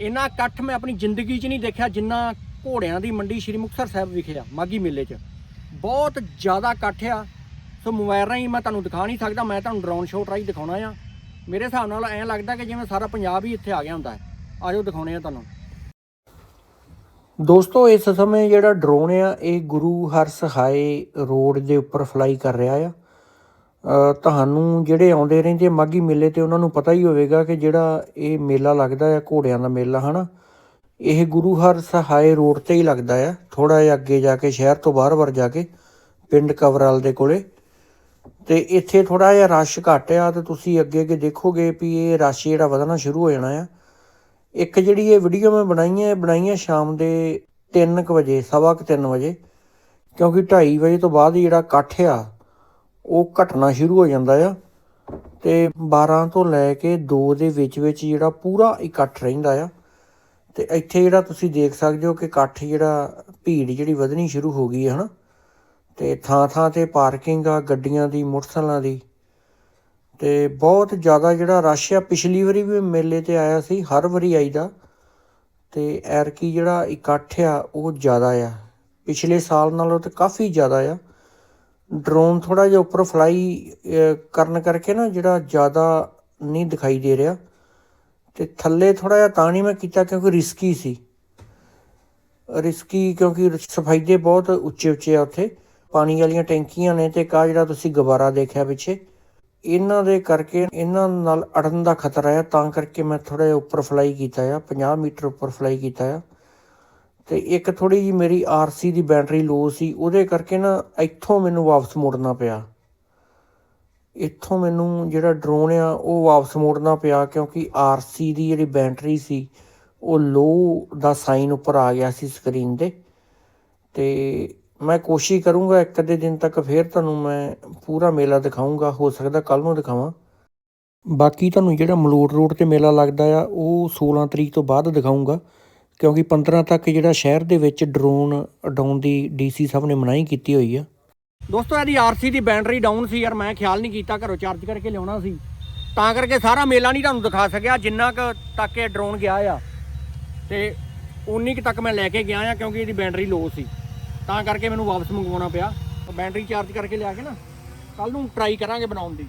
ਇੰਨਾ ਇਕੱਠ ਮੈਂ ਆਪਣੀ ਜ਼ਿੰਦਗੀ 'ਚ ਨਹੀਂ ਦੇਖਿਆ ਜਿੰਨਾ ਘੋੜਿਆਂ ਦੀ ਮੰਡੀ ਸ਼੍ਰੀ ਮੁਕਤਸਰ ਸਾਹਿਬ ਵਿਖੇ ਆ ਮਾਗੀ ਮੇਲੇ 'ਚ। ਬਹੁਤ ਜ਼ਿਆਦਾ ਇਕੱਠ ਆ। ਸੋ ਮੋਬਾਈਲ ਰਾਹੀਂ ਮੈਂ ਤੁਹਾਨੂੰ ਦਿਖਾ ਨਹੀਂ ਸਕਦਾ, ਮੈਂ ਤੁਹਾਨੂੰ ਡਰੋਨ ਸ਼ੋਟ ਰਾਹੀਂ ਦਿਖਾਉਣਾ ਆ। ਮੇਰੇ ਹਿਸਾਬ ਨਾਲ ਐਂ ਲੱਗਦਾ ਕਿ ਜਿਵੇਂ ਸਾਰਾ ਪੰਜਾਬ ਹੀ ਇੱਥੇ ਆ ਗਿਆ ਹੁੰਦਾ ਹੈ। ਆਜੋ ਦਿਖਾਉਣੇ ਆ ਤੁਹਾਨੂੰ। ਦੋਸਤੋ, ਇਸ ਸਮੇਂ ਜਿਹੜਾ ਡਰੋਨ ਆ, ਇਹ ਗੁਰੂ ਹਰ ਸਹਾਏ ਰੋਡ ਦੇ ਉੱਪਰ ਫਲਾਈ ਕਰ ਰਿਹਾ ਆ। ਤੁਹਾਨੂੰ ਜਿਹੜੇ ਆਉਂਦੇ ਰਹਿੰਦੇ ਮਾਘੀ ਮੇਲੇ ਤੇ ਉਹਨਾਂ ਨੂੰ ਪਤਾ ਹੀ ਹੋਵੇਗਾ ਕਿ ਜਿਹੜਾ ਇਹ ਮੇਲਾ ਲੱਗਦਾ ਆ, ਘੋੜਿਆਂ ਦਾ ਮੇਲਾ ਹੈ ਨਾ ਇਹ ਗੁਰੂ ਹਰ ਸਹਾਏ ਰੋਡ ਤੇ ਹੀ ਲੱਗਦਾ ਆ। ਥੋੜਾ ਜਿਹਾ ਅੱਗੇ ਜਾ ਕੇ, ਸ਼ਹਿਰ ਤੋਂ ਬਾਹਰ-ਬਾਹਰ ਜਾ ਕੇ, ਪਿੰਡ ਕਵਰਾਲ ਦੇ ਕੋਲੇ। ਤੇ ਇੱਥੇ ਥੋੜਾ ਜਿਹਾ ਰਸ਼ ਘੱਟ ਆ ਤੇ ਤੁਸੀਂ ਅੱਗੇ ਅੱਗੇ ਦੇਖੋਗੇ ਵੀ ਇਹ ਰਸ਼ ਜਿਹੜਾ ਵਧਣਾ ਸ਼ੁਰੂ ਹੋ ਜਾਣਾ ਆ। ਇੱਕ ਜਿਹੜੀ ਇਹ ਵੀਡੀਓ ਮੈਂ ਬਣਾਈ ਹੈ ਇਹ ਬਣਾਈ ਹੈ ਸ਼ਾਮ ਦੇ 3:00 ਵਜੇ, ਸਵਾ ਕੁ ਤਿੰਨ ਵਜੇ। ਕਿਉਂਕਿ 2:30 ਵਜੇ ਤੋਂ ਬਾਅਦ ਜਿਹੜਾ ਇਕੱਠ ਆ ਉਹ ਘਟਣਾ ਸ਼ੁਰੂ ਹੋ ਜਾਂਦਾ ਆ ਤੇ 12 ਤੋਂ ਲੈ ਕੇ 2 ਦੇ ਵਿੱਚ ਵਿੱਚ ਜਿਹੜਾ ਪੂਰਾ ਇਕੱਠ ਰਹਿੰਦਾ ਆ। ਤੇ ਇੱਥੇ ਜਿਹੜਾ ਤੁਸੀਂ ਦੇਖ ਸਕਦੇ ਹੋ ਕਿ ਇਕੱਠ ਜਿਹੜਾ ਭੀੜ ਜਿਹੜੀ ਵਧਣੀ ਸ਼ੁਰੂ ਹੋ ਗਈ ਹੈ ਹਨਾ। ਤੇ ਥਾਂ ਥਾਂ ਤੇ ਪਾਰਕਿੰਗ ਆ, ਗੱਡੀਆਂ ਦੀ, ਮੋਟਰਸਾਈਕਲਾਂ ਦੀ। ਤੇ ਬਹੁਤ ਜ਼ਿਆਦਾ ਜਿਹੜਾ ਰਸ਼ ਆ, ਪਿਛਲੀ ਵਾਰੀ ਵੀ ਮੇਲੇ ਤੇ ਆਇਆ ਸੀ, ਹਰ ਵਾਰੀ ਆਈਦਾ। ਤੇ ਐਰਕੀ ਜਿਹੜਾ ਇਕੱਠ ਆ, ਉਹ ਜ਼ਿਆਦਾ ਆ। ਪਿਛਲੇ ਸਾਲ ਨਾਲੋਂ ਤਾਂ ਕਾਫੀ ਜ਼ਿਆਦਾ ਆ। ਡਰੋਨ ਥੋੜਾ ਜਿਹਾ ਉੱਪਰ ਫਲਾਈ ਕਰਨ ਕਰਕੇ ਨਾ ਜਿਹੜਾ ਜ਼ਿਆਦਾ ਨਹੀਂ ਦਿਖਾਈ ਦੇ ਰਿਹਾ। ਤੇ ਥੱਲੇ ਥੋੜਾ ਜਿਹਾ ਤਾਂ ਨਹੀਂ ਮੈਂ ਕੀਤਾ ਕਿਉਂਕਿ ਰਿਸਕੀ ਸੀ। ਰਿਸਕੀ ਕਿਉਂਕਿ ਸਫ਼ਾਈ ਦੇ ਬਹੁਤ ਉੱਚੇ ਉੱਚੇ ਆ ਉੱਥੇ। ਪਾਣੀ ਵਾਲੀਆਂ ਟੈਂਕੀਆਂ ਨੇ ਤੇ ਕਾ ਜਿਹੜਾ ਤੁਸੀਂ ਗੁਬਾਰਾ ਦੇਖਿਆ ਪਿੱਛੇ। ਇਹਨਾਂ ਦੇ ਕਰਕੇ ਇਹਨਾਂ ਨਾਲ ਅੜਨ ਦਾ ਖਤਰਾ ਹੈ ਤਾਂ ਕਰਕੇ ਮੈਂ ਥੋੜਾ ਜਿਹਾ ਉੱਪਰ ਫਲਾਈ ਕੀਤਾ ਆ 50 ਮੀਟਰ ਉੱਪਰ ਫਲਾਈ ਕੀਤਾ ਆ। ਤੇ ਇੱਕ ਥੋੜੀ ਜੀ ਮੇਰੀ ਆਰਸੀ ਦੀ ਬੈਟਰੀ ਲੋ ਸੀ, ਉਹਦੇ ਕਰਕੇ ਨਾ ਇੱਥੋਂ ਮੈਨੂੰ ਵਾਪਸ ਮੁੜਨਾ ਪਿਆ। ਇੱਥੋਂ ਮੈਨੂੰ ਜਿਹੜਾ ਡਰੋਨ ਆ, ਉਹ ਵਾਪਸ ਮੋੜਨਾ ਪਿਆ ਕਿਉਂਕਿ ਆਰਸੀ ਦੀ ਜਿਹੜੀ ਬੈਟਰੀ ਸੀ, ਉਹ ਲੋ ਦਾ ਸਾਈਨ ਉੱਪਰ ਆ ਗਿਆ ਸੀ ਸਕਰੀਨ 'ਤੇ। ਤੇ ਮੈਂ ਕੋਸ਼ਿਸ਼ ਕਰੂੰਗਾ ਇੱਕ ਅੱਧੇ ਦਿਨ ਤੱਕ ਫੇਰ ਤੁਹਾਨੂੰ ਮੈਂ ਪੂਰਾ ਮੇਲਾ ਦਿਖਾਊਂਗਾ, ਹੋ ਸਕਦਾ ਕੱਲ ਨੂੰ ਦਿਖਾਵਾਂ। ਬਾਕੀ ਤੁਹਾਨੂੰ ਜਿਹੜਾ ਮਲੋਟ ਰੋਡ ਤੇ ਮੇਲਾ ਲੱਗਦਾ ਆ, ਉਹ 16 ਤਰੀਕ ਤੋਂ ਬਾਅਦ ਦਿਖਾਊਂਗਾ। ਕਿਉਂਕਿ 15 ਤੱਕ ਜਿਹੜਾ ਸ਼ਹਿਰ ਦੇ ਵਿੱਚ ਡਰੋਨ ਉਡਾਉਣ ਦੀ ਡੀਸੀ ਸਾਹਿਬ ਨੇ ਮਨਾਹੀ ਕੀਤੀ ਹੋਈ ਆ। ਦੋਸਤੋ, ਇਹਦੀ ਆਰਸੀ ਦੀ ਬੈਟਰੀ ਡਾਊਨ ਸੀ ਯਾਰ, ਮੈਂ ਖਿਆਲ ਨਹੀਂ ਕੀਤਾ, ਘਰੋਂ ਚਾਰਜ ਕਰਕੇ ਲਿਆਉਣਾ ਸੀ। ਤਾਂ ਕਰਕੇ ਸਾਰਾ ਮੇਲਾ ਨਹੀਂ ਤੁਹਾਨੂੰ ਦਿਖਾ ਸਕਿਆ, ਜਿੰਨਾ ਕੁ ਤੱਕ ਇਹ ਡਰੋਨ ਗਿਆ ਆ। ਤੇ ਉਨੀ ਕੁ ਤੱਕ ਮੈਂ ਲੈ ਕੇ ਗਿਆ ਆ, ਕਿਉਂਕਿ ਇਹਦੀ ਬੈਟਰੀ ਲੋ ਸੀ। ਤਾਂ ਕਰਕੇ ਮੈਨੂੰ ਵਾਪਸ ਮੰਗਵਾਉਣਾ ਪਿਆ। ਬੈਟਰੀ ਚਾਰਜ ਕਰਕੇ ਲਿਆ ਕੇ ਨਾ ਕੱਲ ਨੂੰ ਟਰਾਈ ਕਰਾਂਗੇ ਬਣਾਉਣ ਦੀ।